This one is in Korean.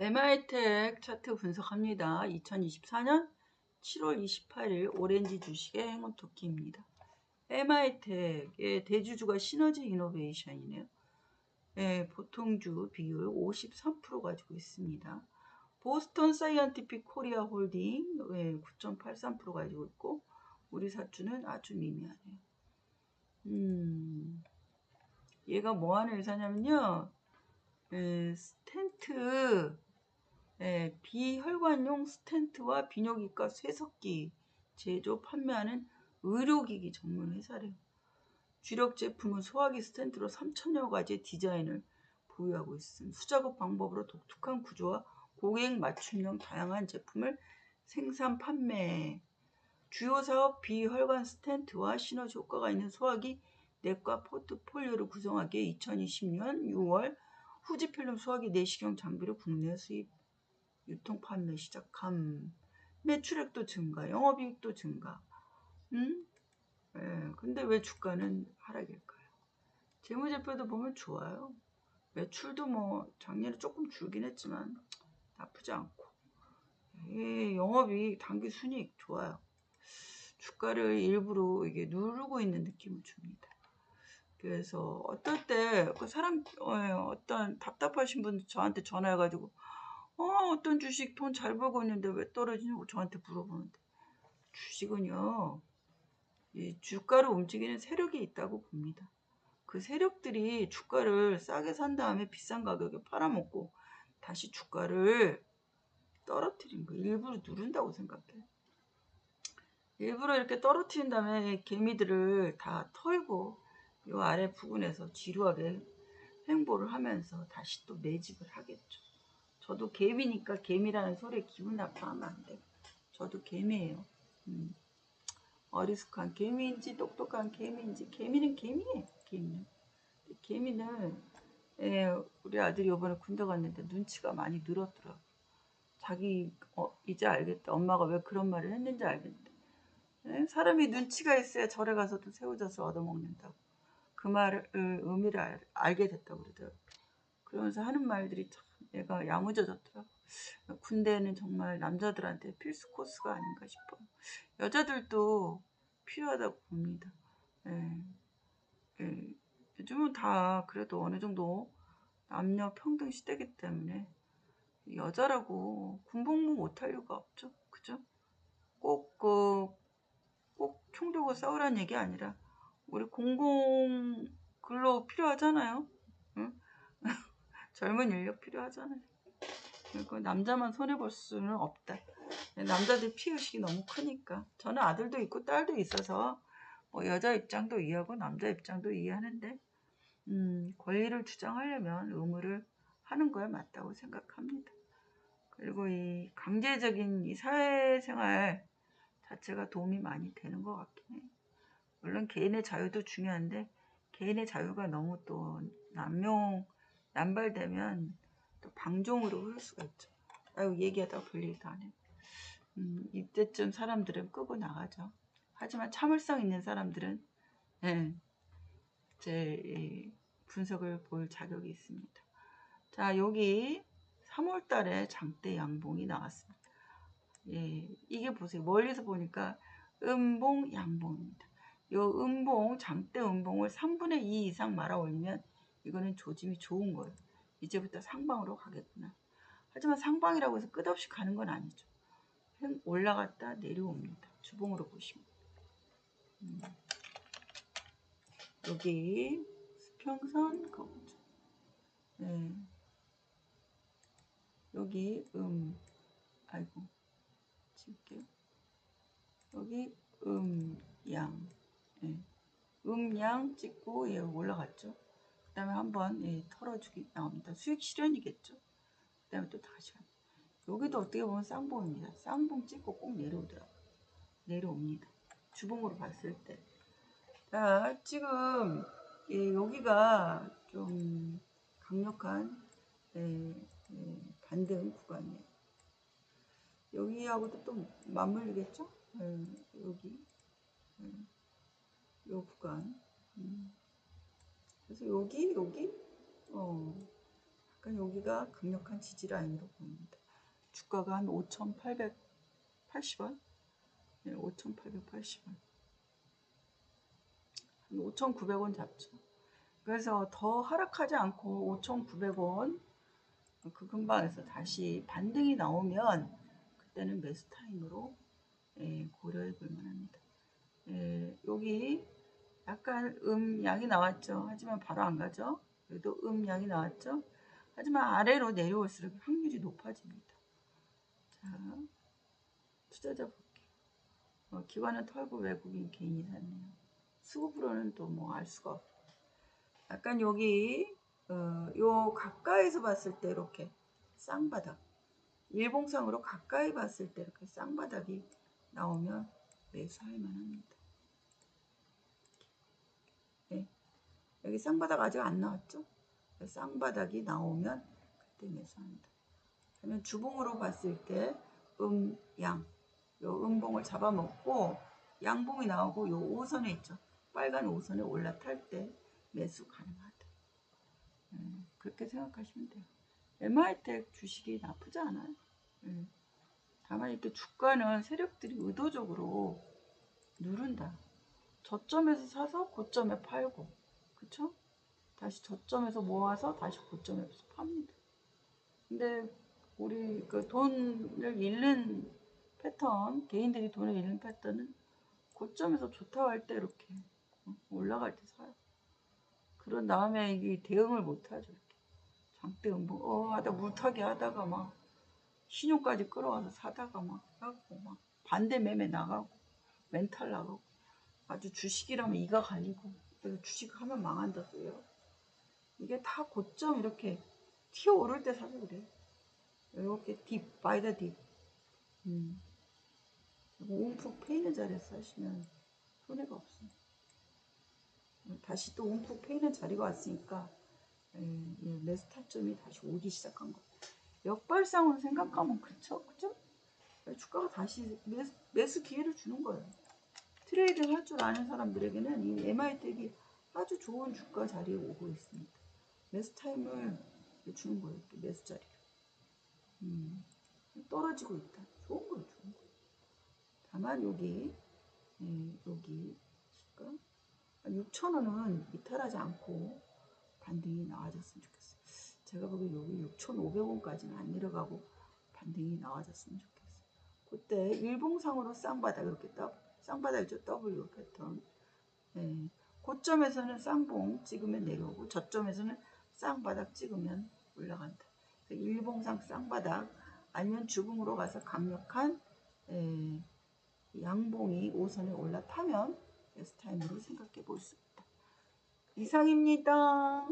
MI텍 차트 분석합니다. 2024년 7월 28일 오렌지 주식의 행운 토끼입니다. MI텍의 대주주가 시너지 이노베이션이네요. 예, 보통주 비율 53% 가지고 있습니다. 보스턴 사이언티픽 코리아 홀딩 예, 9.83% 가지고 있고 우리 사주는 아주 미미하네요. 음, 얘가 뭐 하는 회사냐면요. 예, 스텐트 예, 비혈관용 스텐트와 비뇨기과 쇠석기 제조 판매하는 의료기기 전문 회사래요. 주력 제품은 소화기 스텐트로 3천여 가지의 디자인을 보유하고 있습니다. 수작업 방법으로 독특한 구조와 고객 맞춤형 다양한 제품을 생산 판매 주요 사업 비혈관 스텐트와 시너지 효과가 있는 소화기 내과 포트폴리오를 구성하기에 2020년 6월 후지필름 소화기 내시경 장비를 국내 수입 유통 판매 시작함 매출액도 증가 영업이익도 증가 음? 예, 근데 왜 주가는 하락일까요? 재무제표도 보면 좋아요. 매출도 뭐 작년에 조금 줄긴 했지만 나쁘지 않고 예, 영업이익 단기 순이익 좋아요. 주가를 일부러 이게 누르고 있는 느낌을 줍니다. 그래서 어떨 때 그 사람 어, 떤 답답하신 분 저한테 전화해가지고 어 어떤 주식 돈 잘 벌고 있는데 왜 떨어지냐고 저한테 물어보는데 주식은요 이 주가를 움직이는 세력이 있다고 봅니다. 그 세력들이 주가를 싸게 산 다음에 비싼 가격에 팔아먹고 다시 주가를 떨어뜨린 거 일부러 누른다고 생각해요. 일부러 이렇게 떨어뜨린 다음에 개미들을 다 털고 이 아래 부분에서 지루하게 횡보를 하면서 다시 또 매집을 하겠죠. 저도 개미니까 개미라는 소리에 기분 나빠하면 안 돼요. 저도 개미예요. 음. 어리숙한 개미인지 똑똑한 개미인지 개미는 개미예요. 개미는. 개미는 예, 우리 아들이 이번에 군대 갔는데 눈치가 많이 늘었더라고. 자기 어, 이제 알겠다. 엄마가 왜 그런 말을 했는지 알겠다. 예? 사람이 눈치가 있어야 절에 가서도 새우젓을 얻어먹는다고. 그 말을 의미를 알, 알게 됐다고 그러더라고. 그러면서 하는 말들이 참 얘가 야무져졌더라고. 군대는 정말 남자들한테 필수 코스가 아닌가 싶어요. 여자들도 필요하다고 봅니다. 예. 예. 요즘은 다 그래도 어느 정도 남녀 평등 시대이기 때문에 여자라고 군복무 못할 이유가 없죠. 그죠? 꼭, 그, 꼭 총 들고 싸우라는 얘기 아니라, 우리 공공 근로 필요하잖아요. 응? 젊은 인력 필요하잖아요. 그리고 남자만 손해볼 수는 없다. 남자들 피해의식이 너무 크니까. 저는 아들도 있고 딸도 있어서 뭐 여자 입장도 이해하고 남자 입장도 이해하는데 음, 권리를 주장하려면 의무를 하는 거야 맞다고 생각합니다. 그리고 이 강제적인 이 사회생활 자체가 도움이 많이 되는 것 같긴 해요. 물론 개인의 자유도 중요한데 개인의 자유가 너무 또 남용 남발되면 또 방종으로 흐를 수가 있죠. 아유 얘기하다가 별일도 안 해. 음, 이때쯤 사람들은 끄고 나가죠. 하지만 참을성 있는 사람들은 예, 제 분석을 볼 자격이 있습니다. 자 여기 3월 달에 장대 양봉이 나왔습니다. 예, 이게 보세요. 멀리서 보니까 음봉 양봉입니다. 요 음봉 장대 음봉을 3분의 2 이상 말아 올리면 이거는 조짐이 좋은 거예요. 이제부터 상방으로 가겠구나. 하지만 상방이라고 해서 끝없이 가는 건 아니죠. 올라갔다 내려옵니다. 주봉으로 보시면. 음. 여기 수평선 거죠. 네. 여기 음 아이고 찍을게요. 여기 음양 네. 음양 찍고 예 올라갔죠. 그 다음에 한번 예, 털어주기 나옵니다. 수익 실현이겠죠. 그 다음에 또 다시 여기도 어떻게 보면 쌍봉입니다. 쌍봉 찍고 꼭 내려오더라고요. 내려옵니다. 주봉으로 봤을 때. 자, 지금 예, 여기가 좀 강력한 예, 예, 반등 구간이에요. 여기하고도 또 맞물리겠죠? 예, 여기 예, 요 구간 음. 그래서 여기 여기 어 그러니까 여기가 강력한 지지 라인으로 보입니다. 주가가 한 5,880원, 네, 5,880원, 한 5,900원 잡죠. 그래서 더 하락하지 않고 5,900원 그 근방에서 다시 반등이 나오면 그때는 매수 타임으로 예, 고려해 볼 만합니다. 예, 여기 약간 음양이 나왔죠. 하지만 바로 안 가죠. 여기도 음양이 나왔죠. 하지만 아래로 내려올수록 확률이 높아집니다. 자, 투자자 볼게요. 어, 기관은 털고 외국인 개인이 샀네요. 수급으로는 또 뭐 알 수가 없고. 약간 여기 어, 요 가까이서 봤을 때 이렇게 쌍바닥 일봉상으로 가까이 봤을 때 이렇게 쌍바닥이 나오면 매수할 만합니다. 네. 여기 쌍바닥 아직 안 나왔죠? 쌍바닥이 나오면 그때 매수합니다. 그러면 주봉으로 봤을 때 음, 양, 요 음봉을 잡아먹고 양봉이 나오고 요 오선에 있죠. 빨간 오선에 올라탈 때 매수 가능하다. 음, 그렇게 생각하시면 돼요. MI텍 주식이 나쁘지 않아요. 음, 다만 이렇게 주가는 세력들이 의도적으로 누른다. 저점에서 사서 고점에 팔고, 그쵸? 다시 저점에서 모아서 다시 고점에서 팝니다. 근데 우리 그 돈을 잃는 패턴, 개인들이 돈을 잃는 패턴은 고점에서 좋다고 할 때 이렇게 어, 올라갈 때 사요. 그런 다음에 이게 대응을 못하죠. 이렇게. 장대 음봉, 어, 하다 물타기 하다가 막 신용까지 끌어와서 사다가 막 하고 막 반대 매매 나가고 멘탈 나가고 아주 주식이라면 이가 갈리고 그래서 주식 하면 망한다 소요. 이게 다 고점 이렇게 튀어 오를 때 사서 그래. 이렇게 딥, 바이더 딥. 음. 움푹 패이는 자리에서 사시면 손해가 없습니다. 다시 또 움푹 패이는 자리가 왔으니까 예, 예, 타점이 다시 오기 시작한 거. 역발상으로 생각하면 그쵸, 그죠? 주가가 다시 매수, 매수 기회를 주는 거예요. 트레이딩 할 줄 아는 사람들에게는 이 MI텍이 아주 좋은 주가 자리에 오고 있습니다. 매수 타임을 주는 거예요. 매수 자리를. 음, 떨어지고 있다. 좋은 거예요, 좋은 거. 다만 여기 예, 여기 주가 6천 원은 이탈하지 않고 반등이 나와줬으면 좋겠어요. 제가 보기엔 여기 6,500원까지는 안 내려가고 반등이 나와줬으면 좋겠어요. 그때 일봉상으로 쌍바닥 이렇게 딱 쌍바닥이죠. W 패턴. 예, 고점에서는 쌍봉 찍으면 내려오고 저점에서는 쌍바닥 찍으면 올라간다. 일봉상 쌍바닥 아니면 주봉으로 가서 강력한 예, 양봉이 오선에 올라타면 베스타임으로 생각해 볼 수 있다. 이상입니다.